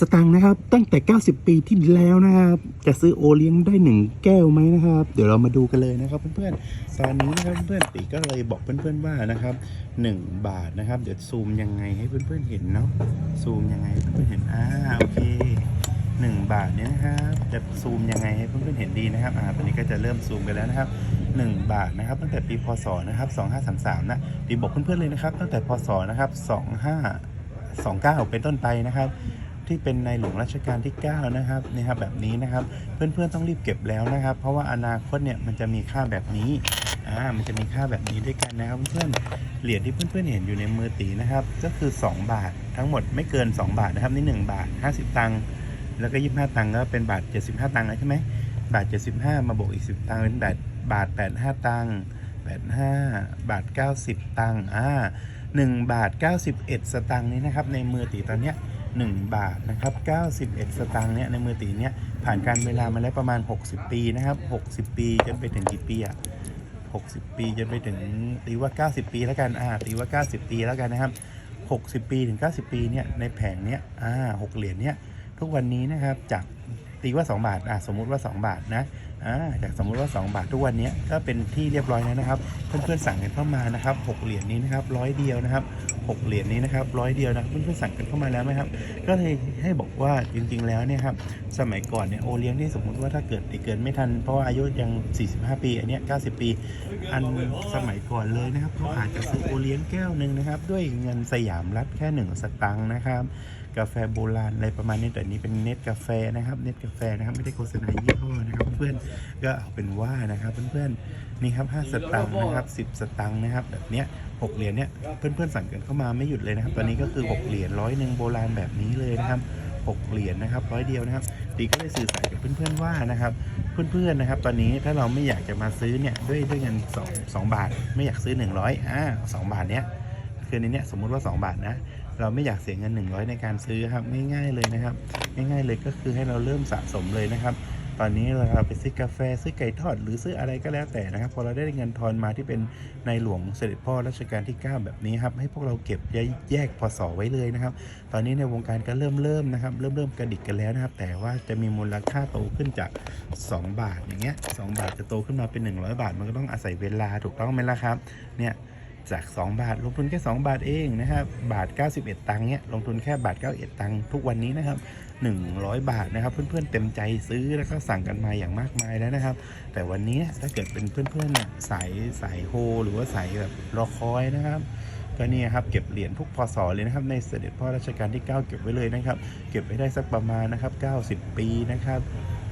สตังค์นะครับ ตั้งแต่ 90 ปีที่แล้วนะครับ จะซื้อโอเลี้ยงได้หนึ่งแก้วไหมนะครับ เดี๋ยวเรามาดูกันเลยนะครับเพื่อนๆตอนนี้นะครับเพื่อนๆตีก็เลยบอกเพื่อนๆว่านะครับ 1 บาทนะครับ เดี๋ยวซูมยังไงให้เพื่อนๆเห็นเนาะซูมยังไงเพื่อนๆเห็นอ่าโอเค 1 บาทเนี่ยนะครับจะซูมยังไงให้เพื่อนๆเห็นดีนะครับอ่าตอนนี้ก็จะเริ่มซูมกันแล้วนะครับ 1 บาทนะครับ ตั้งแต่ปีพศนะครับ2533นะตีบอกเพื่อนๆเลยนะครับ ตั้งแต่พศนะครับ2529 เป็นต้นไปนะครับ ที่เป็นในหลวงรัชกาลที่ 9 นะครับนี่ครับแบบนี้นะครับ เพื่อนๆต้องรีบเก็บแล้วนะครับ เพราะว่าอนาคตเนี่ยมันจะมีค่าแบบนี้อ่ามันจะมีค่าแบบนี้ด้วยกันนะครับเพื่อนเหรียญที่เพื่อนๆเห็นอยู่ในมือตีนะครับ ก็คือ 2 บาททั้งหมดไม่เกิน 2 บาทนะครับนี่1บาท 50 ตังค์แล้วก็ 25 ตังค์ก็เป็นบาท 75 ตังค์ใช่ไหมบาท 75 มาบวกอีก 10 ตังค์เป็นบาทบาท 85 ตังค์85 บาท 90 ตังค์อ่า1บาท 91 สตังค์นี้นะครับในมือตีตอนเนี้ย 1 บาทนะครับ91 สตางค์เนี่ยในมือตีเนี่ยผ่านการเวลามาแล้วประมาณ 60 ปีนะครับ 60 ปีจนไปถึงกี่ปีอะ60 ปีจนไปถึงตีว่า 90 ปีแล้วกันอ่าตีว่า 90 ปีแล้วกันนะครับ 60 ปีถึง 90 ปีเนี่ยในแผงเนี้ยอ่า6เหรียญเนี่ยทุกวันนี้นะครับจากตีว่า 2 บาทอ่าสมมุติว่า 2 บาทนะ อ่าจากสมมุติว่า 2 บาททุกวันนี้ก็เป็นที่เรียบร้อยแล้วนะครับ เพื่อนๆสั่งกันเข้ามานะครับ6เหรียญนี้นะครับร้อยเดียวนะครับ6เหรียญนี้นะครับร้อยเดียวนะเพื่อนๆสั่งกันเข้ามาแล้วไหมครับ ก็เลยให้บอกว่าจริง ๆ แล้วเนี่ยครับสมัยก่อนเนี่ยโอเลี้ยงที่สมมุติว่าถ้าเกิดติเกิดไม่ทันเพราะว่าอายุยัง 45 ปี อันเนี้ย90 ปี อันสมัยก่อนเลยนะครับเขาอาจจะซื้อโอเลี้ยงแก้วหนึ่งนะครับ ด้วยเงินสยามรัฐแค่ 1 สตังค์นะครับ กาแฟโบราณอะไรประมาณนี้แต่นี้เป็นเน็ตกาแฟนะครับเน็ตกาแฟนะครับไม่ได้โฆษณายี่ห้อนะครับเพื่อนๆก็เอาเป็นว่านะครับเพื่อนๆนี่ครับ5สตังค์นะครับ10 สตังค์นะครับแบบเนี้ย6เหรียญเนี้ยเพื่อนๆสั่งกันเข้ามาไม่หยุดเลยนะครับตอนนี้ก็คือ6เหรียญร้อยหนึ่งโบราณแบบนี้เลยนะครับ6เหรียญนะครับร้อยเดียวนะครับตีก็เลยสื่อสารกับเพื่อนๆว่านะครับเพื่อนๆนะครับ ตอนนี้ถ้าเราไม่อยากจะมาซื้อเนี่ยด้วยด้วยเงิน2 2บาท ไม่อยากซื้อ 100อ่า2บาทเนี้ยคือในเนี้ยสมมุติว่า 2 บาทนะ เราไม่อยากเสียเงิน 100 ในการซื้อครับง่ายๆเลยนะครับ ง่ายๆเลยก็คือให้เราเริ่มสะสมเลยนะครับ ตอนนี้เราไปซื้อกาแฟซื้อไก่ทอด หรือซื้ออะไรก็แล้วแต่นะครับ พอเราได้เงินทอนมาที่เป็นในหลวงเสด็จพ่อรัชกาลที่ 9 แบบนี้ครับ ให้พวกเราเก็บแยกพศไว้เลยนะครับ ตอนนี้ในวงการก็เริ่มเริ่มนะครับ เริ่มเริ่มกระดิกกันแล้วนะครับ แต่ว่าจะมีมูลค่าโตขึ้นจาก 2 บาทอย่างเงี้ย2บาทจะโตขึ้นมาเป็น 100 บาท มันก็ต้องอาศัยเวลาถูกต้องไหมล่ะครับ เนี่ย จาก 2 บาท ลงทุนแค่ 2 บาทเองนะครับบาท 91 ตังค์เนี่ยลงทุนแค่บาท 91 ตังค์ทุกวันนี้นะครับ 100 บาทนะครับ เพื่อนๆเต็มใจซื้อแล้วก็สั่งกันมาอย่างมากมายแล้วนะครับ แต่วันนี้ถ้าเกิดเป็นเพื่อนๆเนี่ยสายสายโฮหรือว่าสายแบบรอคอยนะครับก็นี่ครับเก็บเหรียญทุกพศเลยนะครับในเสด็จพ่อรัชกาลที่ 9 เก็บไว้เลยนะครับ เก็บไว้ได้สักประมาณนะครับ90 ปีนะครับ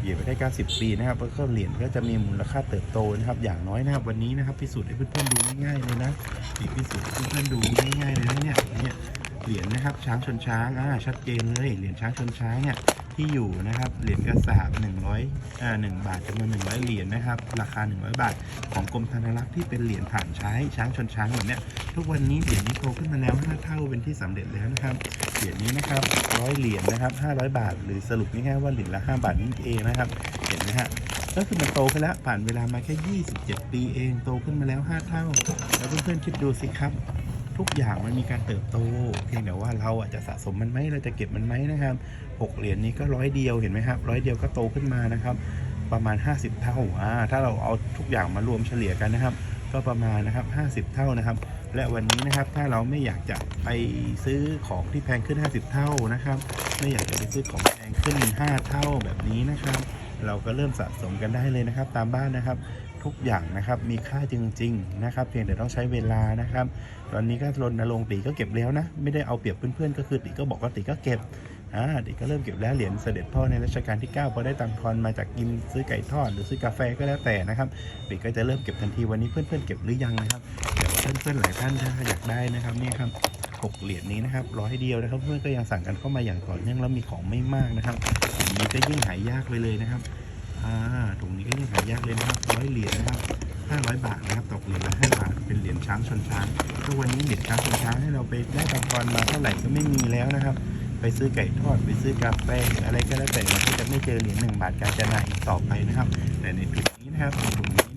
เก็บไปได้90ปีนะครับแล้วก็เหรียญก็จะมีมูลค่าเติบโตนะครับ อย่างน้อยนะครับวันนี้นะครับพิสูจน์ให้เพื่อนๆดูง่ายๆเลยนะนี่พิสูจน์ให้เพื่อนๆดูง่ายๆเลยนะเนี่ยเนี่ยเหรียญนะครับช้างชนช้างอ่าชัดเจนเลยเหรียญช้างชนช้างเนี่ย ที่อยู่นะครับ เหรียญกระสาบ100อ่า1บาทจำนวน100 เหรียญนะครับ ราคา 100 บาท ของกรมธนารักษ์ที่เป็นเหรียญผ่านใช้ช้างชนช้างแบบเนี้ยทุกวันนี้เหรียญนี้โตขึ้นมาแล้ว5เท่าเป็นที่สำเร็จแล้วนะครับ เหรียญนี้นะครับร้อยเหรียญนะครับ 500 บาท หรือสรุปง่ายๆว่าเหรียญละ 5 บาทนี่เองนะครับ เห็นไหมฮะก็คือมันโตขึ้นแล้วผ่านเวลามาแค่ 27 ปีเองโตขึ้นมาแล้ว 5 เท่า แล้วเพื่อนๆคิดดูสิครับ ทุกอย่างมันมีการเติบโต เพียงแต่ว่าเราอาจจะสะสมมันไหมเราจะเก็บมันไหมนะครับ6เหรียญนี้ก็ร้อยเดียวเห็นไหมครับร้อยเดียวก็โตขึ้นมานะครับ ประมาณ 50 เท่าอ่าถ้าเราเอาทุกอย่างมารวมเฉลี่ยกันนะครับ ก็ประมาณนะครับ50 เท่านะครับ และวันนี้นะครับถ้าเราไม่อยากจะไปซื้อของที่แพงขึ้น 50 เท่านะครับ ไม่อยากจะไปซื้อของแพงขึ้น 5 เท่าแบบนี้นะครับ เราก็เริ่มสะสมกันได้เลยนะครับ ตามบ้านนะครับทุกอย่างนะครับมีค่าจริงๆนะครับ เพียงแต่ต้องใช้เวลานะครับ ตอนนี้ก็รณรงค์ตีก็เก็บแล้วนะ ไม่ได้เอาเปรียบเพื่อนๆก็คือตีก็บอกว่าตีก็เก็บอ่าตีก็เริ่มเก็บแล้วเหรียญเสด็จพ่อในรัชกาลที่9พอได้ตังค์ทอนมาจากกินซื้อไก่ทอดหรือซื้อกาแฟก็แล้วแต่นะครับตีก็จะเริ่มเก็บทันทีวันนี้เพื่อนๆเก็บหรือยังนะครับเดี๋ยวเพื่อนๆหลายท่านถ้าอยากได้นะครับนี่ครับ หกเหรียญนี้นะครับร้อยเดียวนะครับเพื่อนก็ยังสั่งกันเข้ามาอย่างต่อเนื่องแล้วมีของไม่มากนะครับอันนี้ก็ยิ่งหายากไปเลยนะครับอ่าถุงนี้ก็ยิ่งหายากเลยนะครับร้อยเหรียญนะครับห้าร้อยบาทนะครับตกเหรียญละห้าบาทเป็นเหรียญช้างชนช้างทุกวันนี้เหรียญช้างชนช้างให้เราไปได้ตังค์ทอนมาเท่าไหร่ก็ไม่มีแล้วนะครับ ไปซื้อไก่ทอดไปซื้อกาแฟหรืออะไรก็แล้วแต่เราก็จะไม่เจอเหรียญหนึ่งบาทการจนาอีกต่อไปนะครับ แต่ในถุงนี้นะครับถุงนี้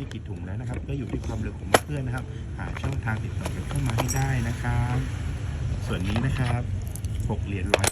ไม่กี่ถุงแล้วนะครับ ก็อยู่ที่ความเร็วของเพื่อนนะครับ หาช่องทางติดต่อกันเข้ามาให้ได้นะครับ ส่วนนี้นะครับ 6 เหรียญร้อย